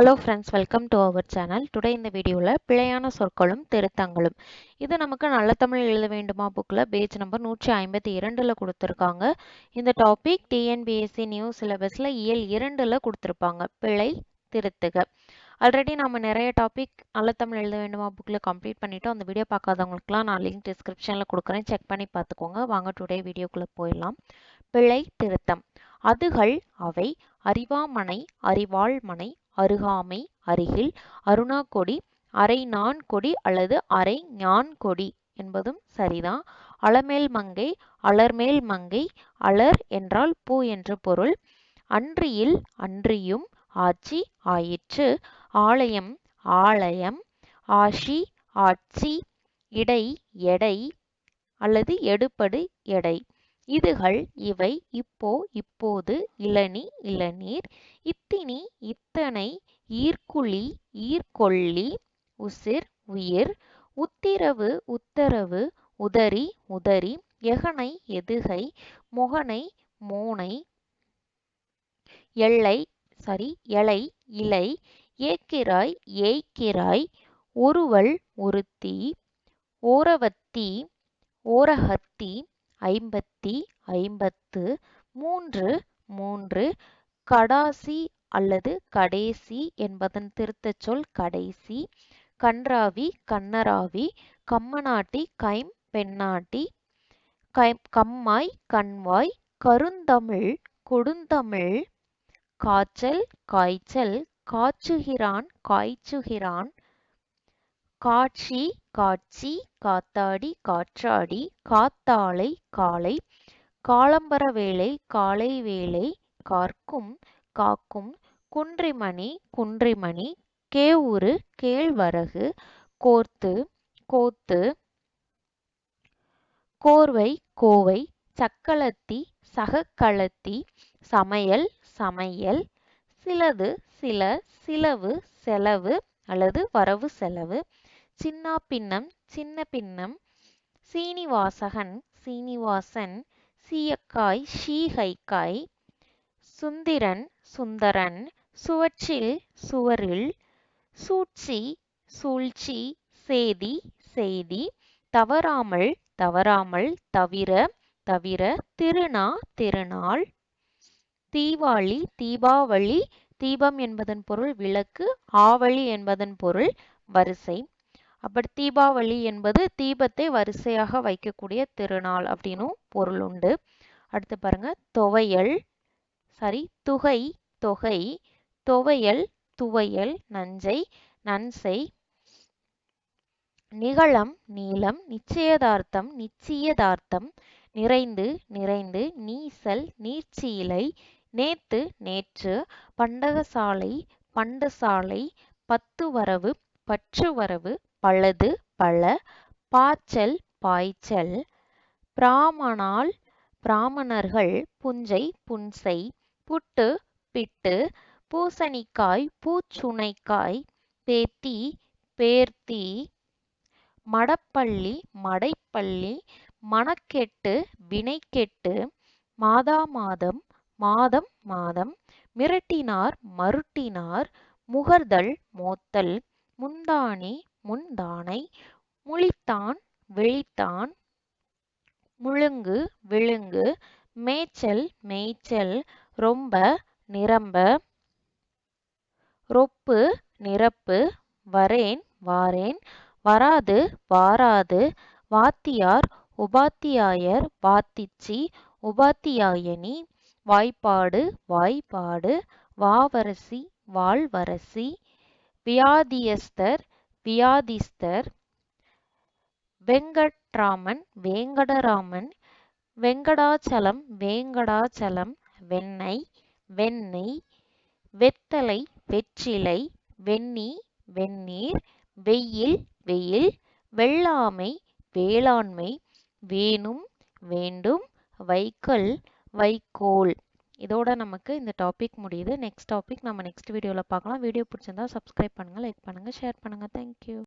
Hello friends welcome to our channel today இந்த வீடியோவில் பிழையான சொற்களும் திருத்தங்களும். இது நமக்கு நல்ல தமிழ் எழுத வேண்டுமா புக்கில் பேஜ் நம்பர் நூற்றி ஐம்பத்தி இரண்டில் கொடுத்துருக்காங்க. இந்த டாபிக் டிஎன்பிஎஸ்சி நியூ சிலபஸில் இயல் இரண்டில் கொடுத்துருப்பாங்க. பிழை திருத்துக. ஆல்ரெடி நம்ம நிறைய டாபிக் நல்ல தமிழ் எழுத வேண்டுமா புக்கில் கம்ப்ளீட் பண்ணிவிட்டு அந்த வீடியோ பார்க்காதவங்களுக்குலாம் நான் லிங்க் டிஸ்கிரிப்ஷனில் கொடுக்குறேன். செக் பண்ணி பார்த்துக்கோங்க. வாங்க டுடே வீடியோக்குள்ளே போயிடலாம். பிழை திருத்தம். அதுகள் அவை அறிவாமனை அறிவாள்மனை அருகாமை அருகில் அருணா கொடி அரை நான் கொடி அல்லது அரை ஞான் கொடி என்பதும் சரிதான். அளமேல் மங்கை அலர்மேல் மங்கை அலர் என்றால் பூ என்று பொருள். அன்றியில் அன்றியும் ஆட்சி ஆயிற்று. ஆலயம் ஆலயம் ஆஷி ஆட்சி இடை எடை அல்லது எடுப்படு எடை. இதுகள் இவை இப்போ இப்போது இளநி இளநீர் இத்தினி இத்தனை ஈர்க்குழி ஈர்கொள்ளி உசிர் உயிர் உத்திரவு உத்தரவு உதரி உதரி எகனை எதுகை மொகனை மோனை எல்லை சாரி எலை இலை ஏக்கிராய் ஏய்க்கிராய் ஒருவள் ஒருத்தி ஓரவத்தி ஓரகத்தி ஐம்பத்தி ஐம்பத்து மூன்று மூன்று கடாசி அல்லது கடைசி என்பதன் திருத்தச் சொல் கடைசி கன்றாவி கண்ணராவி கம்மநாட்டி கைம் பெண்ணாட்டி கை கம்மாய் கண்வாய் கருந்தமிழ் கொடுந்தமிழ் காய்ச்சல் காய்ச்சல் காய்ச்சுகிறான் காய்ச்சுகிறான் காட்சி காட்சி காத்தாடி காற்றாடி காத்தாலை காலை காலம்பர வேளை காலை வேளை கார்க்கும் காக்கும் குன்றிமணி குன்றிமணி கேவுரு கேழ்வரகு கோர்த்து கோத்து கோர்வை கோவை சக்களத்தி சகக்களத்தி சமையல் சமையல் சிலது சில சிலவு செலவு அல்லது வரவு செலவு சின்னா பின்னம் சின்ன பின்னம் சீனிவாசகன் சீனிவாசன் சீயக்காய் ஷீகைக்காய் சுந்திரன் சுந்தரன் சுவற்றில் சுவரில் சூழ்ச்சி சூழ்ச்சி சேதி செய்தி தவறாமல் தவறாமல் தவிர தவிர திருநா திருநாள் தீவாளி தீபாவளி தீபம் என்பதன் பொருள் விளக்கு ஆவளி என்பதன் பொருள் வரிசை. அப்படி தீபாவளி என்பது தீபத்தை வரிசையாக வைக்கக்கூடிய திருநாள் அப்படின்னும் பொருள் உண்டு. அடுத்து பாருங்க துவையல். சாரி துகை தொகை. துவையல் துவையல் நஞ்சை நன்சை. நிகழம் நீளம் நிச்சயதார்த்தம் நிச்சயதார்த்தம். நிறைந்து நிறைந்து. நீசல் நீர்ச்சீலை. நேத்து நேற்று. பண்டகசாலை பண்டசாலை. பத்து வரவு பற்று வரவு பலது பல பாய்ச்சல் பாய்ச்சல் பிராமணால் பிராமணர்கள் புஞ்சை புன்சை புட்டு பிட்டு பூசணிக்காய் பூச்சுனைக்காய் பேத்தி பேர்த்தி மடப்பள்ளி மடைப்பள்ளி மணக்கெட்டு வினைக்கெட்டு மாதா மாதம் மாதம் மாதம் மிரட்டினார் மருட்டினார் முகர்தல் மோத்தல் முந்தானி முந்தானை முழித்தான் விழித்தான். முழுங்கு விழுங்கு மேய்ச்சல் மேய்ச்சல் ரொம்ப நிரம்ப. ரொப்பு நிரப்பு வரேன் வாரேன். வராது வாராது. வாத்தியார் உபாத்தியாயர் வாத்திச்சி உபாத்தியாயனி வாய்ப்பாடு வாய்ப்பாடு. வாவரசி வாழ்வரசி. வியாதியஸ்தர் வியாதிஸ்தர் வெங்கட்ராமன் வேங்கடராமன் வெங்கடாச்சலம் வேங்கடாச்சலம் வெண்ணெய் வெண்ணெய் வெத்தலை வெற்றிலை வெண்ணி வெந்நீர் வெயில் வெயில் வெள்ளாமை வேளாண்மை வேணும் வேண்டும் வைக்கல் வைக்கோல். இதோட நமக்கு இந்த டாபிக் முடியுது. நெக்ஸ்ட் டாபிக் நம்ம நெக்ஸ்ட் வீடியோவில் பார்க்கலாம். வீடியோ பிடிச்சிருந்தா சப்ஸ்கிரைப் பண்ணுங்கள் லைக் பண்ணுங்கள் ஷேர் பண்ணுங்கள் தேங்க்யூ